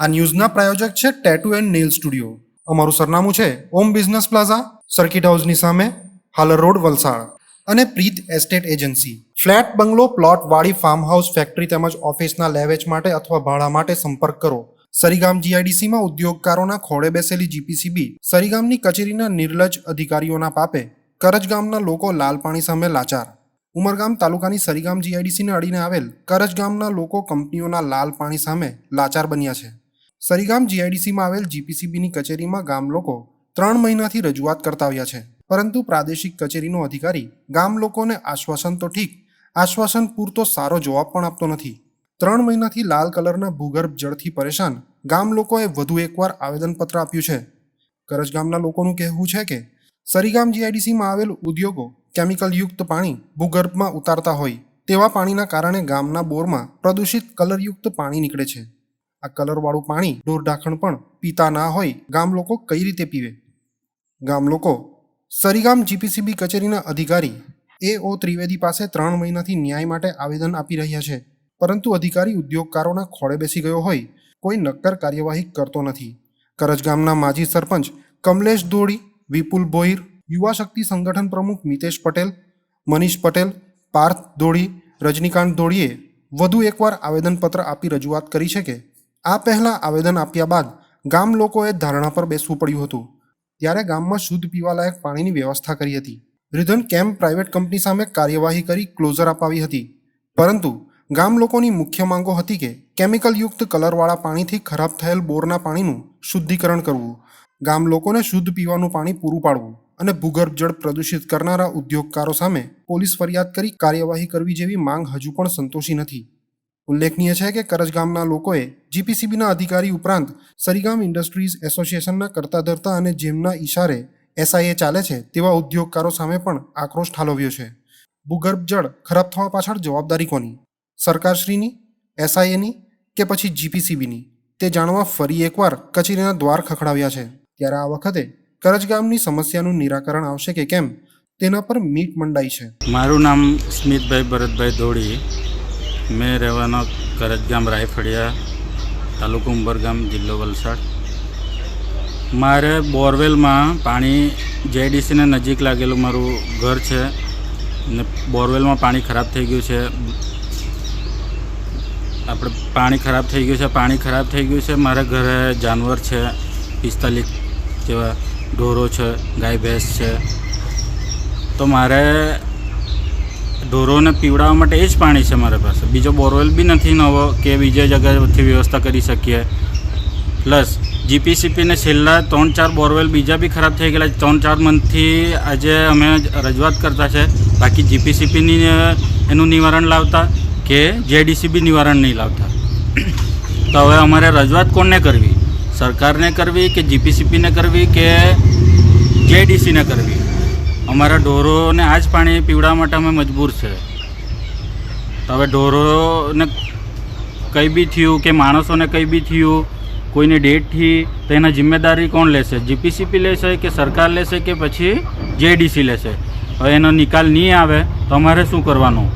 આ ન્યૂઝના પ્રાયોજક છે tattoo and nail studio અમારું સરનામું છે ઓમ બિઝનેસ પ્લાઝા સર્કિટ હાઉસની સામે, હાલર રોડ, વલસાડ. અને Preet estate agency flat, bungalow, plot, વાડી ફાર્મ હાઉસ ફેક્ટરી તેમજ ઓફિસના લેવેચ માટે અથવા ભાડા માટે સંપર્ક કરો. સરીગામ જીઆઈડીસીમાં ઉદ્યોગકારોના ખોળે બેસેલી જીપીસીબી સરીગામની કચેરીના નિર્લજ અધિકારીઓના પાપે કરજ ગામના લોકો લાલ પાણી સામે લાચાર. ઉમરગામ તાલુકાની સરીગામ જીઆઈડીસીને અડીને આવેલ કરજ ગામના લોકો કંપનીઓના લાલ પાણી સામે લાચાર બન્યા છે. સરીગામ જીઆઈડીસીમાં આવેલ જીપીસીબીની કચેરીમાં ગામ લોકો ત્રણ મહિનાથી રજૂઆત કરતા આવ્યા છે. પરંતુ પ્રાદેશિક કચેરીનો અધિકારી ગામ લોકોને આશ્વાસન તો ઠીક, આશ્વાસન પૂરતો સારો જવાબ પણ આપતો નથી. ત્રણ મહિનાથી લાલ કલરના ભૂગર્ભ જળથી પરેશાન ગામ લોકોએ વધુ એકવાર આવેદનપત્ર આપ્યું છે. કરજ ગામના લોકોનું કહેવું છે કે, સરીગામ જીઆઈડીસીમાં આવેલ ઉદ્યોગો કેમિકલયુક્ત પાણી ભૂગર્ભમાં ઉતારતા હોય તેવા પાણીના કારણે ગામના બોરમાં પ્રદૂષિત કલરયુક્ત પાણી નીકળે છે. આ કલરવાળું પાણી ઢોર ઢાંખણ પણ પીતા ના હોય, ગામ લોકો કઈ રીતે પીવે? ગામ લોકો, સરીગામ જીપીસીબી કચેરીના અધિકારી, એ ઓ ત્રિવેદી પાસે ત્રણ મહિનાથી ન્યાય માટે આવેદન આપી રહ્યા છે. પરંતુ અધિકારી ઉદ્યોગકારોના ખોળે બેસી ગયો હોય, કોઈ નક્કર કાર્યવાહી કરતો નથી. કરજ ગામના માજી સરપંચ કમલેશ ધોળી, વિપુલ ભોઈર, યુવા શક્તિ સંગઠન પ્રમુખ મિતેશ પટેલ, મનીષ પટેલ, પાર્થ ધોળી, રજનીકાંત ધોળીએ વધુ એકવાર આવેદનપત્ર આપી રજૂઆત કરી છે કે આ પહેલાં આવેદન આપ્યા બાદ ગામ લોકોએ ધારણા પર બેસવું પડ્યું હતું. ત્યારે ગામમાં શુદ્ધ પીવાલાયક પાણીની વ્યવસ્થા કરી હતી. રિધન કેમ્પ પ્રાઇવેટ કંપની સામે કાર્યવાહી કરી ક્લોઝર અપાવી હતી. પરંતુ ગામ લોકોની મુખ્ય માંગો હતી કે કેમિકલયુક્ત કલરવાળા પાણીથી ખરાબ થયેલ બોરના પાણીનું શુદ્ધિકરણ કરવું. ગામ લોકોને શુદ્ધ પીવાનું પાણી પૂરું પાડવું અને ભૂગર્ભ જળ પ્રદૂષિત કરનારા ઉદ્યોગકારો સામે પોલીસ ફરિયાદ કરી કાર્યવાહી કરવી જેવી માંગ હજુ પણ સંતોષી નથી. ઉલ્લેખનીય છે કે કરજ ગામના લોકોએ જીપીસીબીના અધિકારી ઉપરાંત સરીગામ ઇન્ડસ્ટ્રીઝ એસોસિએશનના કરતા ધરતા અને જેમના ઈશારે એસઆઈએ ચાલે છે તેવા ઉદ્યોગકારો સામે પણ આક્રોશ ઠાલવ્યો છે. ભૂગર્ભ જળ ખરાબ થવા પાછળ જવાબદારી કોની? સરકારશ્રીની? એસઆઈએની? કે પછી જીપીસીબીની? તે જાણવા ફરી એકવાર કચેરીના દ્વાર ખખડાવ્યા છે. ત્યારે આ વખતે કરજ ગામની સમસ્યાનું નિરાકરણ આવશે કે કેમ? તેના પર મીટ મંડાઈ છે. મારું નામ સ્મિતભાઈ ભરતભાઈ ધોળી. મેં રહેવાનો કરજગામ રાયફળિયા તાલુકો ઉંબરગામ જિલ્લો વલસાડ. મારે બોરવેલમાં પાણી જેડીસીને નજીક લાગેલું મારું ઘર છે ને બોરવેલમાં પાણી ખરાબ થઈ ગયું છે. આપણે પાણી ખરાબ થઈ ગયું છે, પાણી ખરાબ થઈ ગયું છે. મારા ઘરે જાનવર છે, પિસ્તાલીસ જેવા ઢોરો છે, ગાય ભેંસ છે. તો મારે ઢોરોને પીવડાવવા માટે એ જ પાણી છે મારા પાસે. બીજો બોરવેલ બી નથી નવો કે બીજા જગ્યાથી વ્યવસ્થા કરી શકીએ. પ્લસ જીપીસીપીને છેલ્લા ત્રણ ચાર બોરવેલ બીજા બી ખરાબ થઈ ગયેલા ત્રણ ચાર મંથથી આજે અમે રજૂઆત કરતા છે. બાકી જીપીસીપીની એનું નિવારણ લાવતા કે જેડીસીબી નિવારણ નહીં લાવતા. તો હવે અમારે રજૂઆત કોને કરવી? સરકારને કરવી કે જીપીસીપીને કરવી કે જેડીસીને કરવી? અમારા ઢોરોને આ જ પાણી પીવડાવવા માટે અમે મજબૂર છે. તો હવે ઢોરોને કંઈ બી થયું કે માણસોને કંઈ બી થયું, કોઈને ડેટ થઈ તો એના જિમ્મેદારી કોણ લેશે? જીપીસીપી લેશે કે સરકાર લેશે કે પછી જેડીસી લેશે? હવે એનો નિકાલ નહીં આવે તો અમારે શું કરવાનું?